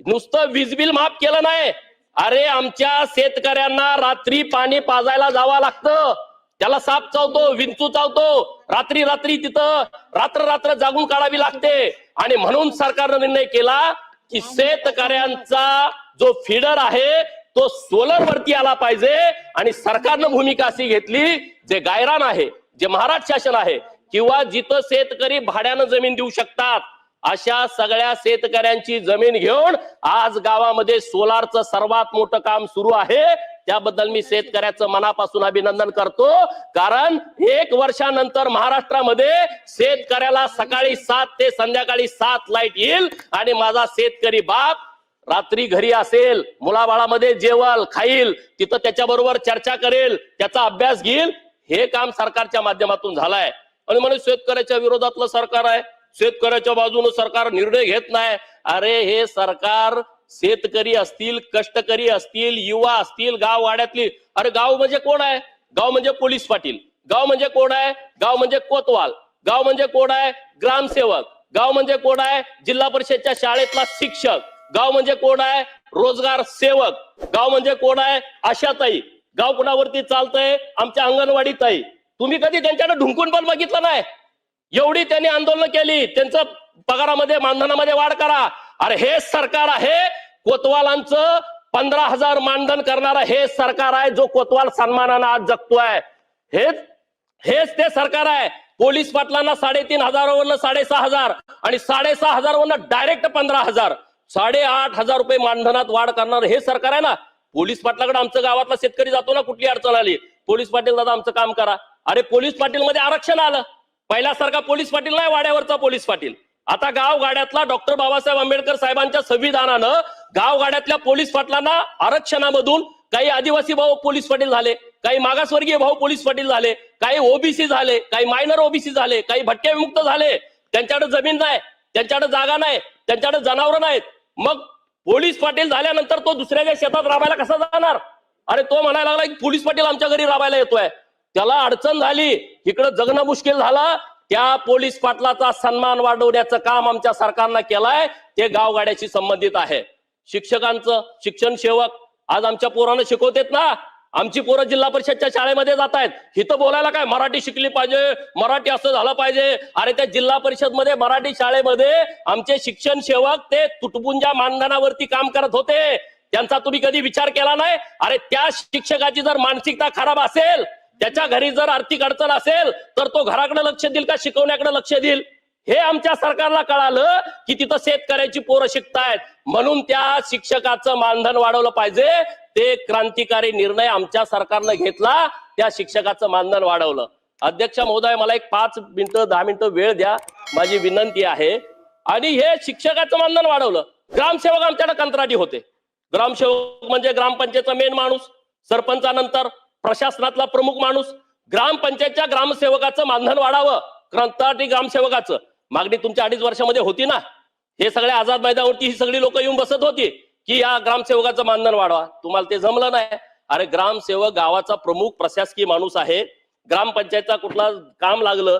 नुसतं वीज बिल माफ केलं नाही. अरे आमच्या शेतकऱ्यांना रात्री पाणी पाजायला जावं लागतं. त्याला साप चावतो विंचू चावतो. रात्री रात्री तिथं रात्र रात्र जागून काढावी लागते. आणि म्हणून सरकारनं निर्णय केला की शेतकऱ्यांचा जो फिडर आहे तो सोलर वरती आला पाहिजे. आणि सरकारनं भूमिका अशी घेतली जे गायरान आहे जे महाराष्ट्र शासन आहे किंवा जिथं शेतकरी भाड्यानं जमीन देऊ शकतात अशा सगळ्या शेतकऱ्यांची जमीन घेऊन आज गावामध्ये सोलारचं सर्वात मोठं काम सुरू आहे. त्याबद्दल मी शेतकऱ्याचं मनापासून अभिनंदन करतो. कारण एक वर्षानंतर महाराष्ट्रामध्ये शेतकऱ्याला सकाळी सात ते संध्याकाळी सात लाइट येईल आणि माझा शेतकरी बाप रात्री घरी असेल मुलाबाळामध्ये जेवल खाईल तिथं त्याच्याबरोबर चर्चा करेल त्याचा अभ्यास घेईल. हे काम सरकारच्या माध्यमातून झालंय. आणि म्हणून शेतकऱ्याच्या विरोधातलं सरकार आहे. शेतकऱ्याच्या बाजूने सरकार निर्णय घेत नाही. अरे हे सरकार शेतकरी असतील कष्टकरी असतील युवा असतील गाव वाड्यातली. अरे गाव म्हणजे कोण आहे? गाव म्हणजे पोलीस पाटील. गाव म्हणजे कोण आहे? गाव म्हणजे कोतवाल. गाव म्हणजे कोण आहे? ग्रामसेवक. गाव म्हणजे कोण आहे? जिल्हा परिषदच्या शाळेतला शिक्षक. गाव म्हणजे कोण आहे? रोजगार सेवक. गाव म्हणजे कोण आहे? आशाताई. गाव कुणावरती चालतंय? आमच्या अंगणवाडीताई तुम्ही कधी त्यांच्याकडे ढुंकून पण बघितलं नाही? एवढी त्यांनी आंदोलन केली त्यांचं पगारामध्ये मानधनामध्ये वाढ करा. अरे हे सरकार आहे कोतवालांचं पंधरा हजार मानधन करणार हे सरकार आहे जो कोतवाल सन्मानानं आज जगतोय. हेच हेच ते सरकार आहे. पोलीस पाटलांना साडेतीन हजारावरनं साडेसहा हजार आणि साडेसहा हजारवरनं डायरेक्ट पंधरा हजार. साडेआठ हजार रुपये मानधनात वाढ करणार हे सरकार आहे ना? पोलीस पाटलाकडे आमचं गावातला शेतकरी जातो ना कुठली अडचण आली? पोलीस पाटील दादा आमचं काम करा. अरे पोलीस पाटील मध्ये आरक्षण आलं. पहिल्यासारखा पोलीस पाटील नाही वाड्यावरचा पोलीस पाटील. आता गाव गाड्यातला डॉक्टर बाबासाहेब आंबेडकर साहेबांच्या संविधानानं गाव गाड्यातल्या पोलीस पाटलांना आरक्षणामधून काही आदिवासी भाऊ पोलीस पाटील झाले काही मागासवर्गीय भाऊ पोलीस पाटील झाले काही ओबीसी झाले काही मायनर ओबीसी झाले काही भटके विमुक्त झाले. त्यांच्याकडे जमीन नाही त्यांच्याकडे जागा नाही त्यांच्याकडे जनावर नाहीत. मग पोलीस पाटील झाल्यानंतर तो दुसऱ्याच्या शेतात राबायला कसा जाणार? अरे तो म्हणायला लागला की पोलीस पाटील आमच्या घरी राबायला येतोय. त्याला अडचण झाली. इकडं जगणं मुश्किल झालं त्या पोलीस पाटलाचा सन्मान वाढवण्याचं काम आमच्या सरकारनं केलंय ते गावगाड्याशी संबंधित आहे. शिक्षकांचं शिक्षण सेवक आज आमच्या पोरांना शिकवतेत ना आमची पोरं जिल्हा परिषदच्या शाळेमध्ये जात आहेत. इथं बोलायला काय मराठी शिकली पाहिजे मराठी असं झालं पाहिजे. अरे त्या जिल्हा परिषदमध्ये मराठी शाळेमध्ये आमचे शिक्षण सेवक ते तुटपुंजा मानधनावरती काम करत होते. त्यांचा तुम्ही कधी विचार केला नाही? अरे त्या शिक्षकाची जर मानसिकता खराब असेल त्याच्या घरी जर आर्थिक अडचण असेल तर तो घराकडे लक्ष देईल का शिकवण्याकडे लक्ष देईल? हे आमच्या सरकारला कळालं की तिथं शेतकऱ्याची पोरं शिकतायत. म्हणून त्या शिक्षकाचं मानधन वाढवलं पाहिजे. ते क्रांतिकारी निर्णय आमच्या सरकारनं घेतला त्या शिक्षकाचं मानधन वाढवलं. अध्यक्ष महोदय मला एक पाच मिनिटं दहा मिनिटं वेळ द्या. माझी विनंती आहे. आणि हे शिक्षकाचं मानधन वाढवलं. ग्रामसेवक आमच्याकडे कंत्राटी होते. ग्रामसेवक म्हणजे ग्रामपंचायतचा मेन माणूस सरपंचानंतर प्रशासनातला प्रमुख माणूस ग्रामपंचायतच्या ग्रामसेवकाचं मानधन वाढावं. ग्रंथाटी ग्रामसेवकाचं. मागणी तुमच्या अडीच वर्षामध्ये होती ना? हे सगळ्या आझाद मैदानावरती ही सगळी लोक येऊन बसत होती की या ग्रामसेवकाचं मानधन वाढवा. तुम्हाला ते जमलं नाही. अरे ग्रामसेवक गावाचा प्रमुख प्रशासकीय माणूस आहे. ग्रामपंचायतचा कुठला काम लागलं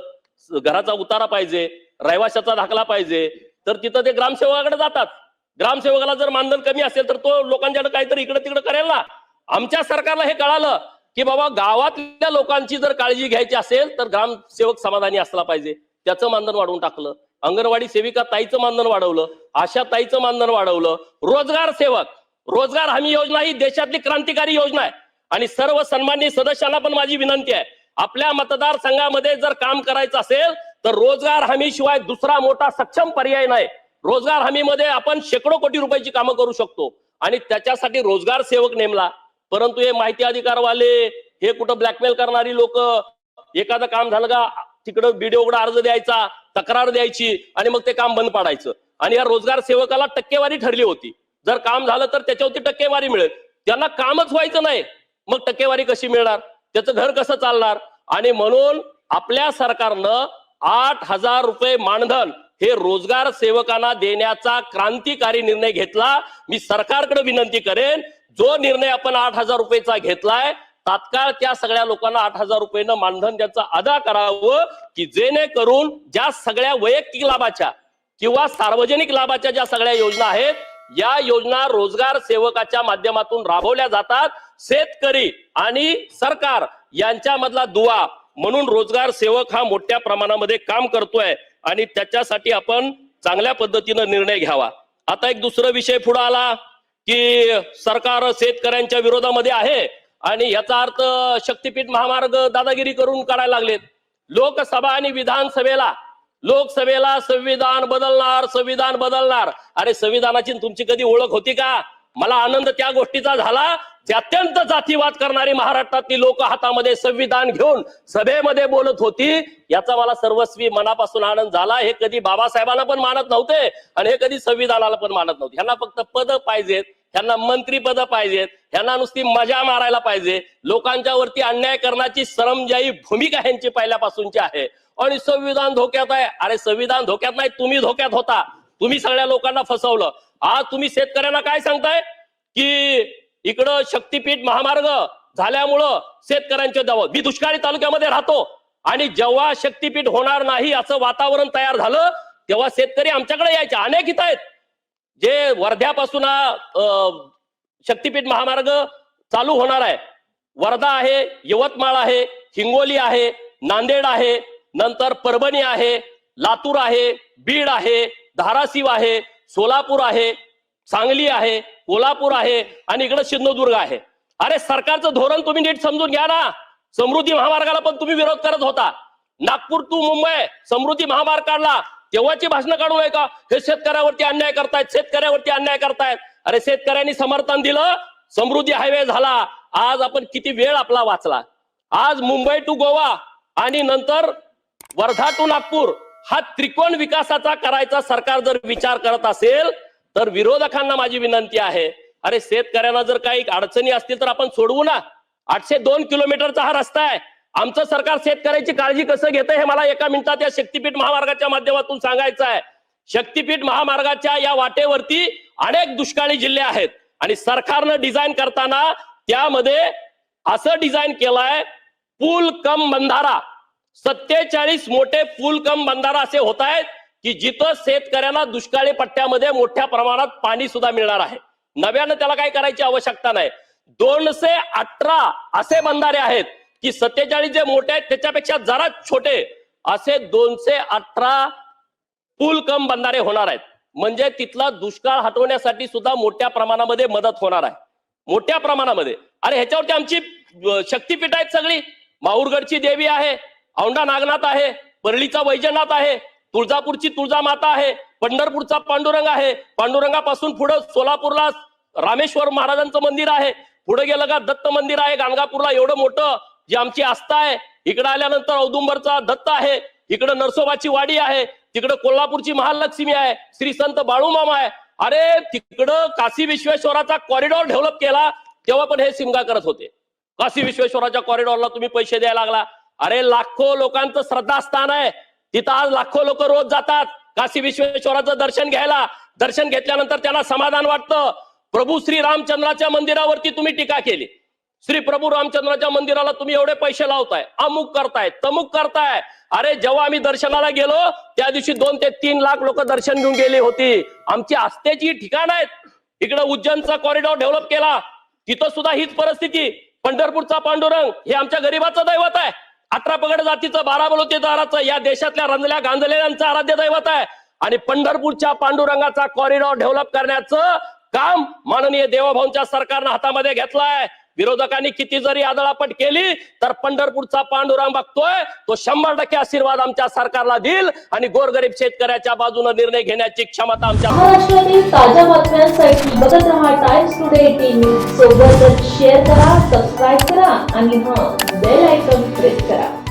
घराचा उतारा पाहिजे रहिवाशाचा दाखला पाहिजे तर तिथं ते ग्रामसेवकाकडे जातात. ग्रामसेवकाला जर मानधन कमी असेल तर तो लोकांच्याकडे काहीतरी इकडे तिकडे करेल ना आमच्या सरकारला हे कळालं. की बाबा गावातल्या लोकांची जर काळजी घ्यायची असेल तर ग्रामसेवक समाधानी असला पाहिजे. त्याचं मानधन वाढवून टाकलं. अंगणवाडी सेविका ताईचं मानधन वाढवलं. आशा ताईचं मानधन वाढवलं. रोजगार सेवक. रोजगार हमी योजना ही देशातली क्रांतिकारी योजना आहे. आणि सर्व सन्मान्य सदस्यांना पण माझी विनंती आहे. आपल्या मतदारसंघामध्ये जर काम करायचं असेल तर रोजगार हमी शिवाय दुसरा मोठा सक्षम पर्याय नाही. रोजगार हमीमध्ये आपण शेकडो कोटी रुपयाची कामं करू शकतो. आणि त्याच्यासाठी रोजगार सेवक नेमला. परंतु हे माहिती अधिकारवाले हे कुठं ब्लॅकमेल करणारी लोक एखादं काम झालं का तिकडं बीडीओकडे अर्ज द्यायचा तक्रार द्यायची आणि मग ते काम बंद पाडायचं. आणि या रोजगार सेवकाला टक्केवारी ठरली होती. जर काम झालं तर त्याच्यावरती टक्केवारी मिळेल. त्यांना कामच व्हायचं नाही. मग टक्केवारी कशी मिळणार? त्याचं घर कसं चालणार? आणि म्हणून आपल्या सरकारनं आठ हजार रुपये मानधन हे रोजगार सेवकांना देण्याचा क्रांतिकारी निर्णय घेतला. मी सरकारकडे विनंती करेन जो निर्णय आपण आठ हजार रुपयेचा घेतलाय तात्काळ त्या सगळ्या लोकांना आठ हजार रुपयेनं मानधन त्याचं अदा करावं की जेणेकरून ज्या सगळ्या वैयक्तिक लाभाच्या किंवा सार्वजनिक लाभाच्या ज्या सगळ्या योजना आहेत या योजना रोजगार सेवकाच्या माध्यमातून राबवल्या जातात. शेतकरी आणि सरकार यांच्यामधला दुवा म्हणून रोजगार सेवक हा मोठ्या प्रमाणामध्ये काम करतोय आणि त्याच्यासाठी आपण चांगल्या पद्धतीनं निर्णय घ्यावा. आता एक दुसरा विषय पुढे आला. की सरकार शेतकऱ्यांच्या विरोधामध्ये आहे आणि याचा अर्थ शक्तीपीठ महामार्ग दादागिरी करून करायला लागलेत. लोकसभा आणि विधानसभेला लोकसभेला संविधान बदलणार संविधान बदलणार. अरे संविधानाची तुमची कधी ओळख होती का? मला आनंद त्या गोष्टीचा झाला जे अत्यंत जातीवाद करणारी महाराष्ट्रातली लोक हातामध्ये संविधान घेऊन सभेमध्ये बोलत होती याचा मला सर्वस्वी मनापासून आनंद झाला. हे कधी बाबासाहेबांना पण मानत नव्हते आणि हे कधी संविधानाला पण मानत नव्हते. ह्यांना फक्त पद पाहिजेत. ह्यांना मंत्रीपद पाहिजेत. ह्यांना नुसती मजा मारायला पाहिजे. लोकांच्या वरती अन्याय करण्याची श्रमजायी भूमिका ह्यांची पहिल्यापासूनची आहे. आणि संविधान धोक्यात आहे. अरे संविधान धोक्यात नाही तुम्ही धोक्यात होता. तुम्ही सगळ्या लोकांना फसवलं. आज तुम्ही शेतकऱ्यांना काय सांगताय? की इकडं शक्तीपीठ महामार्ग झाल्यामुळं शेतकऱ्यांचे दबाव. मी दुष्काळी तालुक्यामध्ये राहतो. आणि जेव्हा शक्तीपीठ होणार नाही असं वातावरण तयार झालं तेव्हा शेतकरी आमच्याकडे यायचे. अनेक इथं आहेत. जे वर्ध्यापासून हा शक्तीपीठ महामार्ग चालू होणार आहे. वर्धा आहे यवतमाळ आहे हिंगोली आहे नांदेड आहे नंतर परभणी आहे लातूर आहे बीड आहे धाराशिव आहे सोलापूर आहे सांगली आहे कोल्हापूर आहे आणि इकडे सिंधुदुर्ग आहे. अरे सरकारचं धोरण तुम्ही नीट समजून घ्या ना. समृद्धी महामार्गाला पण तुम्ही विरोध करत होता. नागपूर टू मुंबई समृद्धी महामार्ग काढला. तेव्हाची भाषणं काढू नये का हे शेतकऱ्यावरती अन्याय करतायत शेतकऱ्यावरती अन्याय करतायत. अरे शेतकऱ्यांनी समर्थन दिलं समृद्धी हायवे झाला. आज आपण किती वेळ आपला वाचला. आज मुंबई टू गोवा आणि नंतर वर्धा टू नागपूर हा त्रिकोण विकासाचा करायचा सरकार जर विचार करत असेल तर विरोधकांना माझी विनंती आहे. अरे शेतकऱ्यांना जर काही अडचणी असतील तर आपण सोडवू ना. आठशे दोन किलोमीटरचा हा रस्ता आहे. आमचं सरकार शेतकऱ्याची काळजी कसं घेतं हे मला एका मिनिटात या शक्तीपीठ महामार्गाच्या माध्यमातून सांगायचं आहे. शक्तीपीठ महामार्गाच्या या वाटेवरती अनेक दुष्काळी जिल्हे आहेत. आणि सरकारनं डिझाईन करताना त्यामध्ये असं डिझाईन केलंय पूल कम बंधारा. सत्तेचाळीस मोठे पूल कम बंधारा असे होत आहेत की जिथं शेतकऱ्यांना दुष्काळी पट्ट्यामध्ये मोठ्या प्रमाणात पाणी सुद्धा मिळणार आहे. नव्यानं त्याला काय करायची आवश्यकता नाही. दोनशे अठरा असे बंधारे आहेत. की सत्तेचाळीस जे मोठे आहेत त्याच्यापेक्षा जरा छोटे असे दोनशे अठरा पूल कम बंधारे होणार आहेत. म्हणजे तिथला दुष्काळ हटवण्यासाठी सुद्धा मोठ्या प्रमाणामध्ये मदत होणार आहे. मोठ्या प्रमाणामध्ये. अरे ह्याच्यावरती आमची शक्तीपीठ आहेत सगळी. माहूरगडची देवी आहे औंढा नागनाथ आहे परळीचा वैजनाथ आहे तुळजापूरची तुळजामाता आहे पंढरपूरचा पांडुरंग आहे. पांडुरंगापासून पुढे सोलापूरला रामेश्वर महाराजांचं मंदिर आहे. पुढे गेलं का दत्त मंदिर आहे गाणगापूरला एवढं मोठं जी आमची आस्था आहे इकडे आल्यानंतर औदुंबरचा दत्त आहे इकडं नरसोबाची वाडी आहे तिकडं कोल्हापूरची महालक्ष्मी आहे श्री संत बाळूमामा आहे. अरे तिकडं काशी विश्वेश्वराचा कॉरिडॉर डेव्हलप केला तेव्हा पण हे सिमगा करत होते. काशी विश्वेश्वराच्या कॉरिडॉरला तुम्ही पैसे द्यायला लागला. अरे लाखो लोकांचं श्रद्धास्थान आहे. तिथं आज लाखो लोक रोज जातात. काशी विश्वेश्वराचं दर्शन घ्यायला. दर्शन घेतल्यानंतर त्याला समाधान वाटतं. प्रभू श्री रामचंद्राच्या मंदिरावरती तुम्ही टीका केली. श्री प्रभू रामचंद्राच्या मंदिराला तुम्ही एवढे पैसे लावताय अमुक करताय तमुक करताय. अरे जेव्हा आम्ही दर्शनाला गेलो त्या दिवशी दोन ते तीन लाख लोक दर्शन घेऊन गेली होती. आमची आस्थेची ठिकाण आहेत. इकडे उज्जैनचा कॉरिडॉर डेव्हलप केला. तिथं सुद्धा हीच परिस्थिती. पंढरपूरचा पांडुरंग हे आमच्या गरीबाचं दैवत आहे. अठरा पगड जातीचं बारा बलोतेदाराचं या देशातल्या रंजल्या गांजलेल्यांचं आराध्य दैवत आहे. आणि पंढरपूरच्या पांडुरंगाचा कॉरिडॉर डेव्हलप करण्याचं काम माननीय देवाभाऊंच्या सरकारनं हातामध्ये घेतलंय. विरोधकांनी किती जरी आदळापट केली तर पंढरपूरचा पांडुरंग बघतोय तो शंभर टक्के आशीर्वाद आमच्या सरकारला देईल आणि गोरगरीब शेतकऱ्याच्या बाजूने निर्णय घेण्याची क्षमता आमच्या महाराष्ट्रातील ताज्या बातम्यांसाठी बघत राहा टाइम्स टुडे एटीन सोबतच शेअर करा सबस्क्राईब करा आणि हा बेल आयकॉन प्रेस करा.